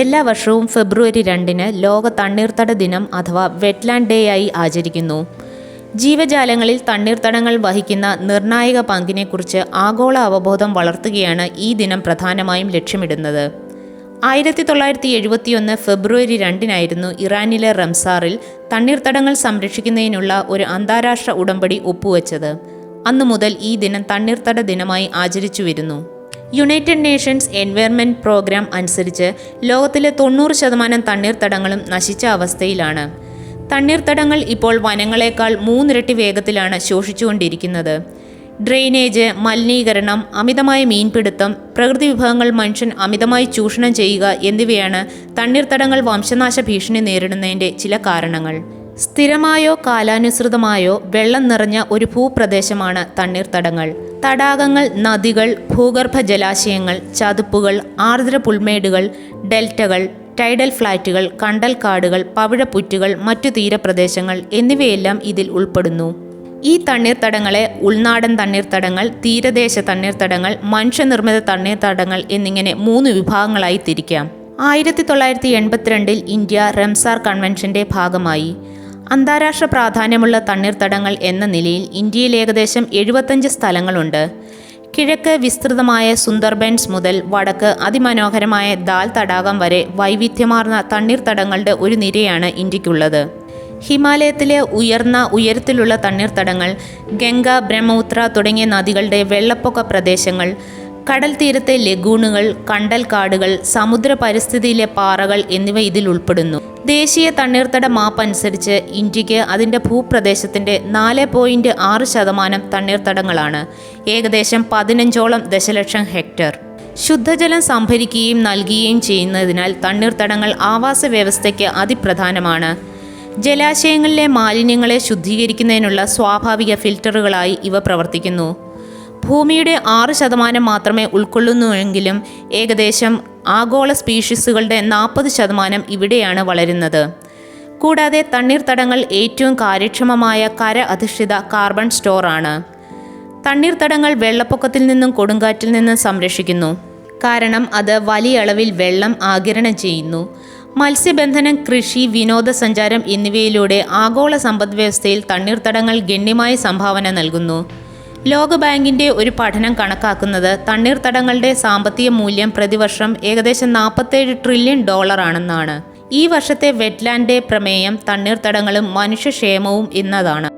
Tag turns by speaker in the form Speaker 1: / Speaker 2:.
Speaker 1: എല്ലാ വർഷവും ഫെബ്രുവരി രണ്ടിന് ലോക തണ്ണീർത്തട ദിനം അഥവാ വെറ്റ്ലാൻഡ് ഡേ ആയി ആചരിക്കുന്നു. ജീവജാലങ്ങളിൽ തണ്ണീർത്തടങ്ങൾ വഹിക്കുന്ന നിർണായക പങ്കിനെക്കുറിച്ച് ആഗോള അവബോധം വളർത്തുകയാണ് ഈ ദിനം പ്രധാനമായും ലക്ഷ്യമിടുന്നത്. ആയിരത്തി തൊള്ളായിരത്തി എഴുപത്തിയൊന്ന് ഫെബ്രുവരി രണ്ടിനായിരുന്നു ഇറാനിലെ റംസാറിൽ തണ്ണീർത്തടങ്ങൾ സംരക്ഷിക്കുന്നതിനുള്ള ഒരു അന്താരാഷ്ട്ര ഉടമ്പടി ഒപ്പുവെച്ചത്. അന്നു മുതൽ ഈ ദിനം തണ്ണീർത്തട ദിനമായി ആചരിച്ചു വരുന്നു യുണൈറ്റഡ് നേഷൻസ് എൻവയൺമെന്റ് പ്രോഗ്രാം അനുസരിച്ച് ലോകത്തിലെ തൊണ്ണൂറ് ശതമാനം തണ്ണീർത്തടങ്ങളും നശിച്ച അവസ്ഥയിലാണ്. തണ്ണീർത്തടങ്ങൾ ഇപ്പോൾ വനങ്ങളെക്കാൾ മൂന്നിരട്ടി വേഗത്തിലാണ് ശോഷിച്ചുകൊണ്ടിരിക്കുന്നത്. ഡ്രെയിനേജ് മലിനീകരണം അമിതമായ മീൻപിടുത്തം പ്രകൃതി വിഭവങ്ങൾ മനുഷ്യൻ അമിതമായി ചൂഷണം ചെയ്യുക എന്നിവയാണ് തണ്ണീർത്തടങ്ങൾ വംശനാശ ഭീഷണി നേരിടുന്നതിന്റെ ചില കാരണങ്ങൾ. സ്ഥിരമായോ കാലാനുസൃതമായോ വെള്ളം നിറഞ്ഞ ഒരു ഭൂപ്രദേശമാണ് തണ്ണീർത്തടങ്ങൾ. തടാകങ്ങൾ നദികൾ ഭൂഗർഭ ജലാശയങ്ങൾ ചതുപ്പുകൾ ആർദ്ര പുൽമേടുകൾ ഡെൽറ്റകൾ ടൈഡൽ ഫ്ലാറ്റുകൾ കണ്ടൽക്കാടുകൾ പവിഴപ്പുറ്റുകൾ മറ്റു തീരപ്രദേശങ്ങൾ എന്നിവയെല്ലാം ഇതിൽ ഉൾപ്പെടുന്നു. ഈ തണ്ണീർത്തടങ്ങളെ ഉൾനാടൻ തണ്ണീർത്തടങ്ങൾ തീരദേശ തണ്ണീർത്തടങ്ങൾ മനുഷ്യനിർമ്മിത തണ്ണീർത്തടങ്ങൾ എന്നിങ്ങനെ മൂന്ന് വിഭാഗങ്ങളായി തിരിക്കാം. ആയിരത്തി തൊള്ളായിരത്തി എൺപത്തിരണ്ടിൽ ഇന്ത്യ റംസാർ കൺവെൻഷന്റെ ഭാഗമായി. അന്താരാഷ്ട്ര പ്രാധാന്യമുള്ള തണ്ണീർത്തടങ്ങൾ എന്ന നിലയിൽ ഇന്ത്യയിൽ ഏകദേശം എഴുപത്തഞ്ച് സ്ഥലങ്ങളുണ്ട്. കിഴക്ക് വിസ്തൃതമായ സുന്ദർബൻസ് മുതൽ വടക്ക് അതിമനോഹരമായ ദാൽ തടാകം വരെ വൈവിധ്യമാർന്ന തണ്ണീർത്തടങ്ങളുടെ ഒരു നിരയാണ് ഇന്ത്യക്കുള്ളത്. ഹിമാലയത്തിലെ ഉയർന്ന ഉയരത്തിലുള്ള തണ്ണീർത്തടങ്ങൾ ഗംഗ ബ്രഹ്മപുത്ര തുടങ്ങിയ നദികളുടെ വെള്ളപ്പൊക്ക പ്രദേശങ്ങൾ കടൽ തീരത്തെ ലഗൂണുകൾ കണ്ടൽക്കാടുകൾ സമുദ്ര പരിസ്ഥിതിയിലെ പാറകൾ എന്നിവ ഇതിൽ ഉൾപ്പെടുന്നു. ദേശീയ തണ്ണീർത്തട മാപ്പ് അനുസരിച്ച് ഇന്ത്യയ്ക്ക് അതിന്റെ ഭൂപ്രദേശത്തിന്റെ നാല് പോയിന്റ് ആറ് ശതമാനം തണ്ണീർത്തടങ്ങളാണ്. ഏകദേശം പതിനഞ്ചോളം ദശലക്ഷം ഹെക്ടർ. ശുദ്ധജലം സംഭരിക്കുകയും നൽകുകയും ചെയ്യുന്നതിനാൽ തണ്ണീർത്തടങ്ങൾ ആവാസ വ്യവസ്ഥയ്ക്ക് അതിപ്രധാനമാണ്. ജലാശയങ്ങളിലെ മാലിന്യങ്ങളെ ശുദ്ധീകരിക്കുന്നതിനുള്ള സ്വാഭാവിക ഫിൽറ്ററുകളായി ഇവ പ്രവർത്തിക്കുന്നു. ഭൂമിയുടെ ആറ് ശതമാനം മാത്രമേ ഉൾക്കൊള്ളുന്നുവെങ്കിലും ഏകദേശം ആഗോള സ്പീഷീസുകളുടെ നാൽപ്പത് ശതമാനം ഇവിടെയാണ് വളരുന്നത്. കൂടാതെ തണ്ണീർത്തടങ്ങൾ ഏറ്റവും കാര്യക്ഷമമായ കര അധിഷ്ഠിത കാർബൺ സ്റ്റോറാണ്. തണ്ണീർത്തടങ്ങൾ വെള്ളപ്പൊക്കത്തിൽ നിന്നും കൊടുങ്കാറ്റിൽ നിന്നും സംരക്ഷിക്കുന്നു. കാരണം അത് വലിയ അളവിൽ വെള്ളം ആകിരണം ചെയ്യുന്നു. മത്സ്യബന്ധനം കൃഷി വിനോദസഞ്ചാരം എന്നിവയിലൂടെ ആഗോള സമ്പദ്വ്യവസ്ഥയിൽ തണ്ണീർത്തടങ്ങൾ ഗണ്യമായ സംഭാവന നൽകുന്നു. ലോകബാങ്കിന്റെ ഒരു പഠനം കണക്കാക്കുന്നത് തണ്ണീർത്തടങ്ങളുടെ സാമ്പത്തിക മൂല്യം പ്രതിവർഷം ഏകദേശം നാൽപ്പത്തേഴ് ട്രില്യൺ ഡോളറാണെന്നാണ് ഈ വർഷത്തെ വെറ്റ്ലാൻഡ് ഡേ പ്രമേയം തണ്ണീർത്തടങ്ങളും മനുഷ്യക്ഷേമവും എന്നതാണ്.